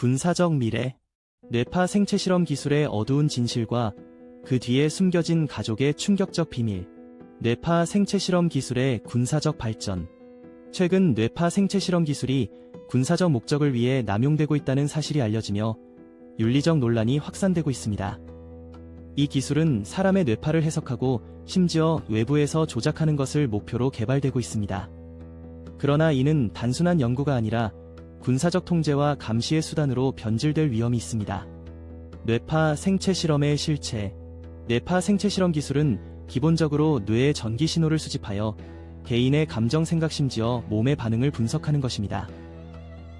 군사적 미래, 뇌파 생체 실험 기술의 어두운 진실과 그 뒤에 숨겨진 가족의 충격적 비밀, 뇌파 생체 실험 기술의 군사적 발전. 최근 뇌파 생체 실험 기술이 군사적 목적을 위해 남용되고 있다는 사실이 알려지며 윤리적 논란이 확산되고 있습니다. 이 기술은 사람의 뇌파를 해석하고 심지어 외부에서 조작하는 것을 목표로 개발되고 있습니다. 그러나 이는 단순한 연구가 아니라 군사적 통제와 감시의 수단으로 변질될 위험이 있습니다. 뇌파 생체 실험의 실체 뇌파 생체 실험 기술은 기본적으로 뇌의 전기 신호를 수집하여 개인의 감정 생각 심지어 몸의 반응을 분석하는 것입니다.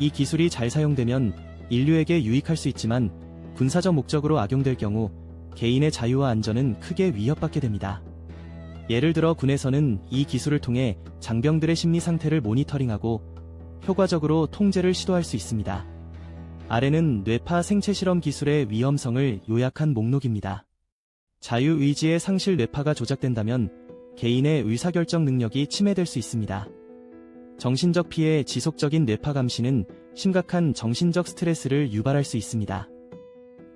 이 기술이 잘 사용되면 인류에게 유익할 수 있지만 군사적 목적으로 악용될 경우 개인의 자유와 안전은 크게 위협받게 됩니다. 예를 들어 군에서는 이 기술을 통해 장병들의 심리 상태를 모니터링하고 효과적으로 통제를 시도할 수 있습니다. 아래는 뇌파 생체 실험 기술의 위험성을 요약한 목록입니다. 자유의지의 상실 뇌파가 조작된다면 개인의 의사결정 능력이 침해될 수 있습니다. 정신적 피해 지속적인 뇌파 감시는 심각한 정신적 스트레스를 유발할 수 있습니다.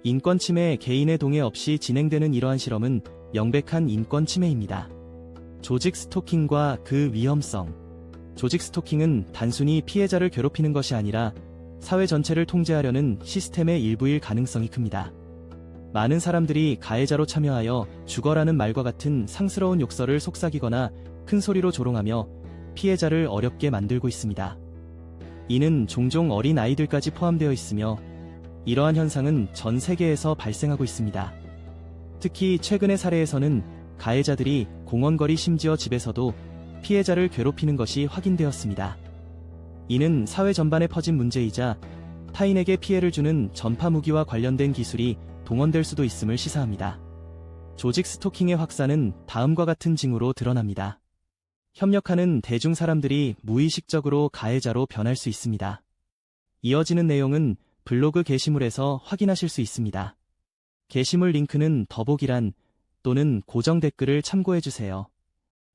인권 침해 개인의 동의 없이 진행되는 이러한 실험은 명백한 인권 침해입니다. 조직 스토킹과 그 위험성. 조직 스토킹은 단순히 피해자를 괴롭히는 것이 아니라 사회 전체를 통제하려는 시스템의 일부일 가능성이 큽니다. 많은 사람들이 가해자로 참여하여 죽어라는 말과 같은 상스러운 욕설을 속삭이거나 큰 소리로 조롱하며 피해자를 어렵게 만들고 있습니다. 이는 종종 어린 아이들까지 포함되어 있으며 이러한 현상은 전 세계에서 발생하고 있습니다. 특히 최근의 사례에서는 가해자들이 공원거리 심지어 집에서도 피해자를 괴롭히는 것이 확인되었습니다. 이는 사회 전반에 퍼진 문제이자 타인에게 피해를 주는 전파 무기와 관련된 기술이 동원될 수도 있음을 시사합니다. 조직 스토킹의 확산은 다음과 같은 징후로 드러납니다. 협력하는 대중 사람들이 무의식적으로 가해자로 변할 수 있습니다. 이어지는 내용은 블로그 게시물에서 확인하실 수 있습니다. 게시물 링크는 더보기란 또는 고정 댓글을 참고해주세요.